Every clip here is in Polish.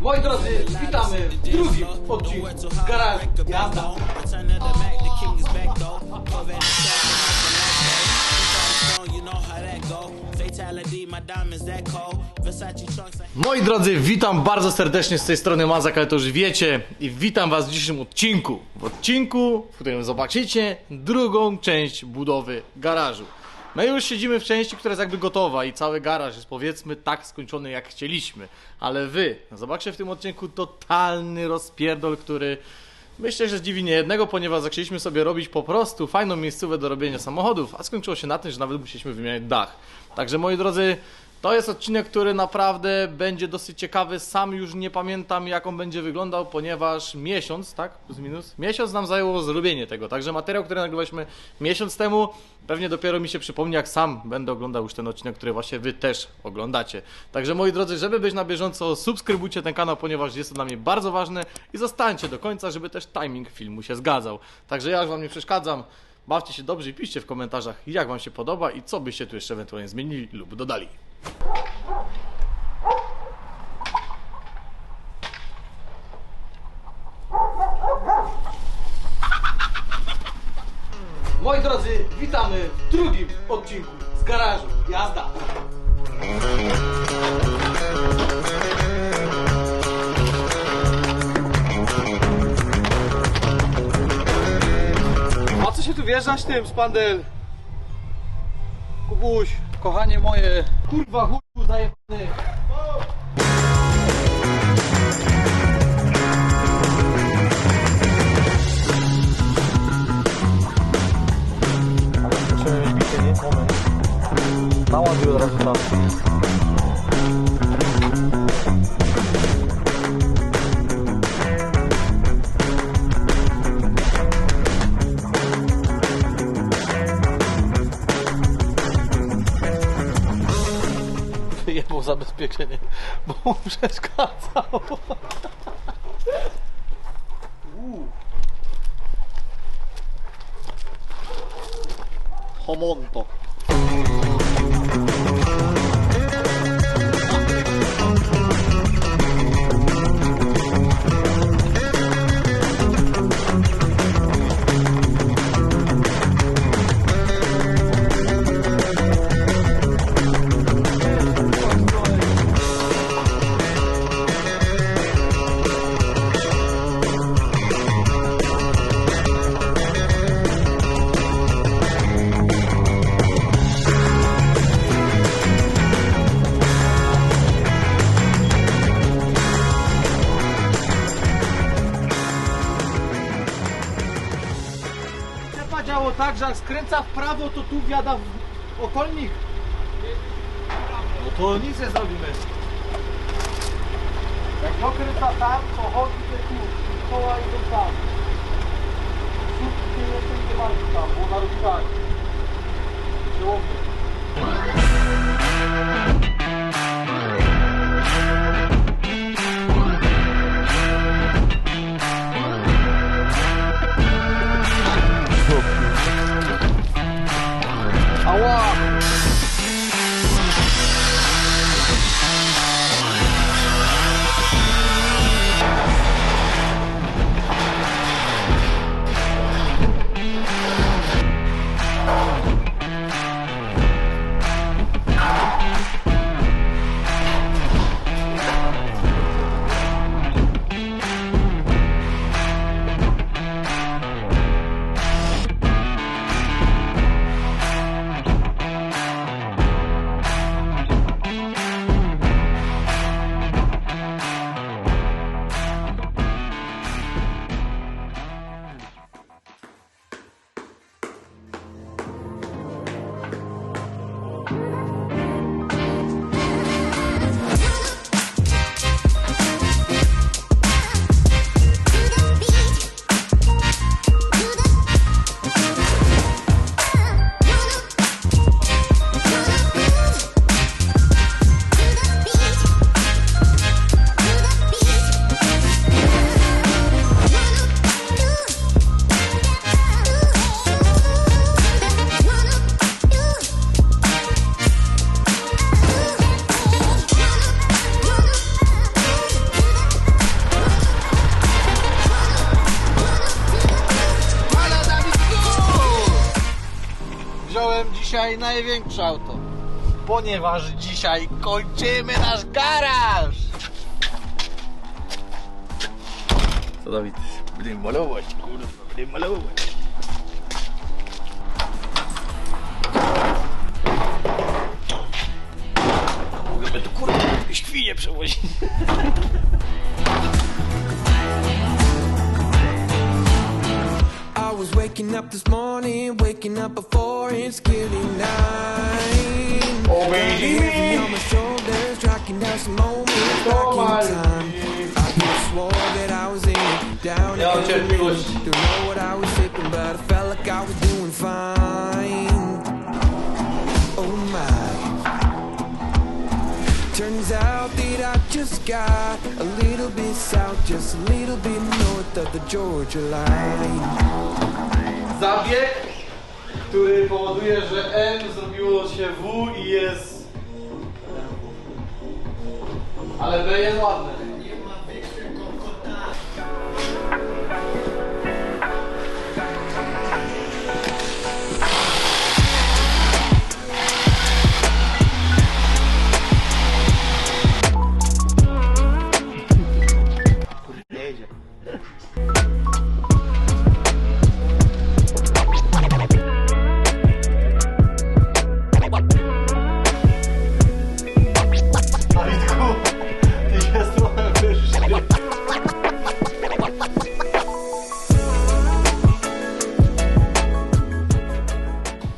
Moi drodzy, witamy w drugim odcinku z garażu Jazda. Moi drodzy, witam bardzo serdecznie z tej strony Mazak, ale to już wiecie i witam was w dzisiejszym odcinku. W odcinku, w którym zobaczycie drugą część budowy garażu. My już siedzimy w części, która jest jakby gotowa i cały garaż jest powiedzmy tak skończony jak chcieliśmy. Ale wy zobaczcie w tym odcinku totalny rozpierdol, który Myślę, że zdziwi niejednego, ponieważ zaczęliśmy sobie robić po prostu fajną miejscówę do robienia samochodów, a skończyło się na tym, że nawet musieliśmy wymieniać dach. Także moi drodzy, to jest odcinek, który naprawdę będzie dosyć ciekawy. Sam już nie pamiętam, jak on będzie wyglądał, ponieważ miesiąc, tak? Plus minus? Miesiąc nam zajęło zrobienie tego. Także materiał, który nagrywaliśmy miesiąc temu, pewnie dopiero mi się przypomni, jak sam będę oglądał już ten odcinek, który właśnie wy też oglądacie. Także moi drodzy, żeby być na bieżąco, subskrybujcie ten kanał, ponieważ jest to dla mnie bardzo ważne i zostańcie do końca, żeby też timing filmu się zgadzał. Także ja już wam nie przeszkadzam. Bawcie się dobrze i piszcie w komentarzach, jak wam się podoba i co byście tu jeszcze ewentualnie zmienili lub dodali. Moi drodzy, witamy w drugim odcinku z garażu. Jazda! A co się tu wjeżdżać tym, spandel? Kubuś, kochanie moje. Kurwa, chuju zajebany. Naładuj od razu tam. Zabezpieczenie, bo mu przeszkadzał. Uuu. Homonto. Działo tak, że jak skręca w prawo, to tu wiada w okolnik. No to nic nie zrobimy. Jak dokręca tam, to chodzi tu, koła idą tam. Słupki jeszcze nie walczy tam, bo naruszali. Przełomny. Ała! Dzisiaj największe auto. Ponieważ dzisiaj kończymy nasz garaż. Co Dawid? Będziemy malować, kurwa, będziemy malować. Mogę tu kurwa świnie przewozić. Waking up this morning, waking up before it's killing nine. Heavy on my shoulders, tracking down some moments back in time. I could swore that I was in it, down mam and cierpliwość. Don't know what I was sipping, but I felt like I was doing fine. Oh my. Turns out that I just got a little bit south, just a little bit north of the Georgia line. Zabieg, który powoduje, że N zrobiło się W i jest... Ale B jest ładne. Dawidku,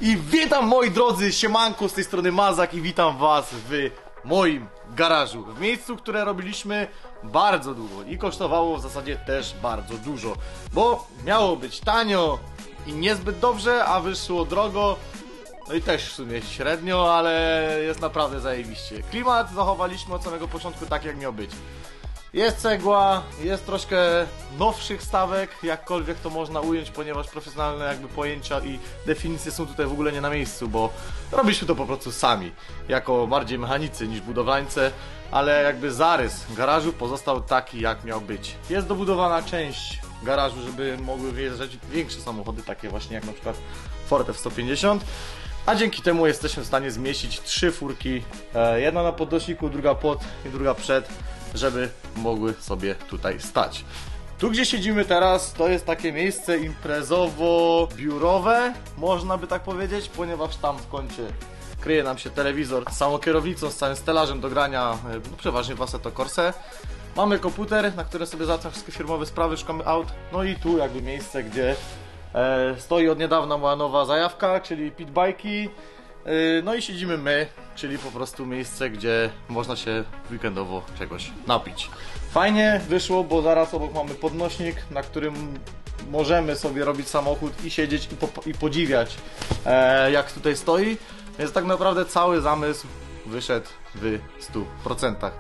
I witam moi drodzy, siemanko z tej strony Mazak i witam was w moim garażu. W miejscu, które robiliśmy bardzo długo i kosztowało w zasadzie też bardzo dużo. Bo miało być tanio i niezbyt dobrze, a wyszło drogo. No i też w sumie średnio, ale jest naprawdę zajebiście. Klimat zachowaliśmy od samego początku tak jak miał być. Jest cegła, jest troszkę nowszych stawek, jakkolwiek to można ująć, ponieważ profesjonalne jakby pojęcia i definicje są tutaj w ogóle nie na miejscu, bo robiliśmy to po prostu sami, jako bardziej mechanicy niż budowlańcy, ale jakby zarys garażu pozostał taki jak miał być. Jest dobudowana część garażu, żeby mogły wjeżdżać większe samochody, takie właśnie jak na przykład Ford F-150, a dzięki temu jesteśmy w stanie zmieścić trzy furki, e, jedna na podnośniku, druga pod i druga przed, żeby mogły sobie tutaj stać. Tu gdzie siedzimy teraz to jest takie miejsce imprezowo-biurowe, można by tak powiedzieć, ponieważ tam w kącie kryje nam się telewizor z samą kierownicą, z całym stelażem do grania, e, no przeważnie w Assetto Corse. Mamy komputer, na którym sobie załatwiam wszystkie firmowe sprawy, szukamy aut. No i tu jakby miejsce, gdzie e, stoi od niedawna moja nowa zajawka, czyli pitbajki. E, no i siedzimy my, czyli po prostu miejsce, gdzie można się weekendowo czegoś napić. Fajnie wyszło, bo zaraz obok mamy podnośnik, na którym możemy sobie robić samochód i siedzieć i, po, i podziwiać e, jak tutaj stoi. Więc tak naprawdę cały zamysł wyszedł w 100%.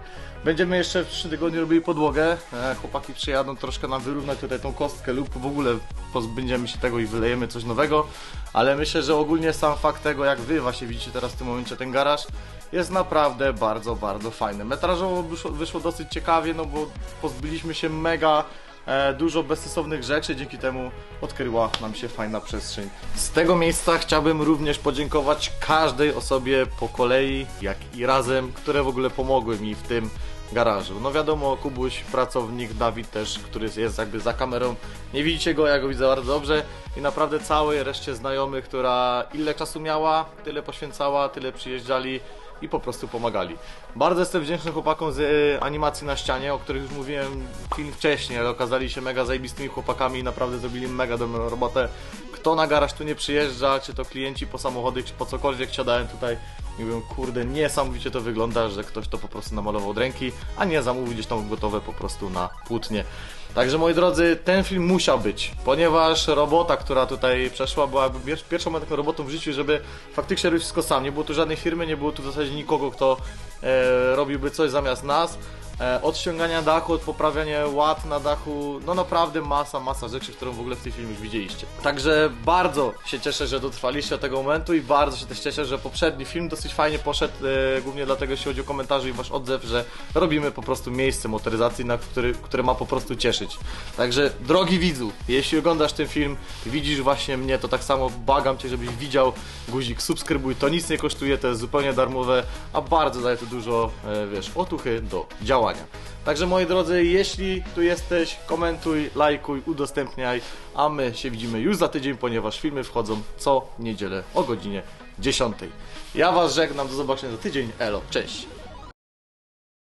Będziemy jeszcze w 3 tygodnie robili podłogę. E, chłopaki przyjadą troszkę nam wyrównać tutaj tą kostkę lub w ogóle pozbędziemy się tego i wylejemy coś nowego. Ale myślę, że ogólnie sam fakt tego, jak wy właśnie widzicie teraz w tym momencie ten garaż, jest naprawdę bardzo, bardzo fajny. Metrażowo wyszło, wyszło dosyć ciekawie, no bo pozbyliśmy się mega e, dużo bezsensownych rzeczy, dzięki temu odkryła nam się fajna przestrzeń. Z tego miejsca chciałbym również podziękować każdej osobie po kolei, jak i razem, które w ogóle pomogły mi w tym garażu. No wiadomo, Kubuś, pracownik, Dawid też, który jest jakby za kamerą. Nie widzicie go, ja go widzę bardzo dobrze i naprawdę całej reszcie znajomych, która ile czasu miała, tyle poświęcała, tyle przyjeżdżali i po prostu pomagali. Bardzo jestem wdzięczny chłopakom z e, animacji na ścianie, o których już mówiłem film wcześniej, ale okazali się mega zajebistymi chłopakami i naprawdę zrobili mega dobrą robotę. Kto na garaż tu nie przyjeżdża, czy to klienci po samochody, czy po cokolwiek siadałem tutaj i mówię, kurde, niesamowicie to wygląda, że ktoś to po prostu namalował od ręki, a nie zamówił gdzieś tam gotowe po prostu na płótnie. Także moi drodzy, ten film musiał być, ponieważ robota, która tutaj przeszła, była pier- pierwszą taką robotą w życiu, żeby faktycznie robić wszystko sam. Nie było tu żadnej firmy, nie było tu w zasadzie nikogo, kto e, robiłby coś zamiast nas, e, od ściągania dachu, od poprawiania ład na dachu, no naprawdę masa, masa rzeczy, którą w ogóle w tej filmie już widzieliście. Także bardzo się cieszę, że dotrwaliście do tego momentu i bardzo się też cieszę, że poprzedni film dosyć fajnie poszedł, e, głównie dlatego jeśli chodzi o komentarze i wasz odzew, że robimy po prostu miejsce motoryzacyjne, który, które ma po prostu cieszyć. Także drogi widzu, jeśli oglądasz ten film widzisz właśnie mnie, to tak samo bagam cię, żebyś widział guzik subskrybuj, to nic nie kosztuje, to jest zupełnie darmowe, a bardzo daje to dużo, e, wiesz, otuchy do działania. Także moi drodzy, jeśli tu jesteś, komentuj, lajkuj, udostępniaj, a my się widzimy już za tydzień, ponieważ filmy wchodzą co niedzielę o godzinie 10. Ja was żegnam, do zobaczenia za tydzień, elo, cześć!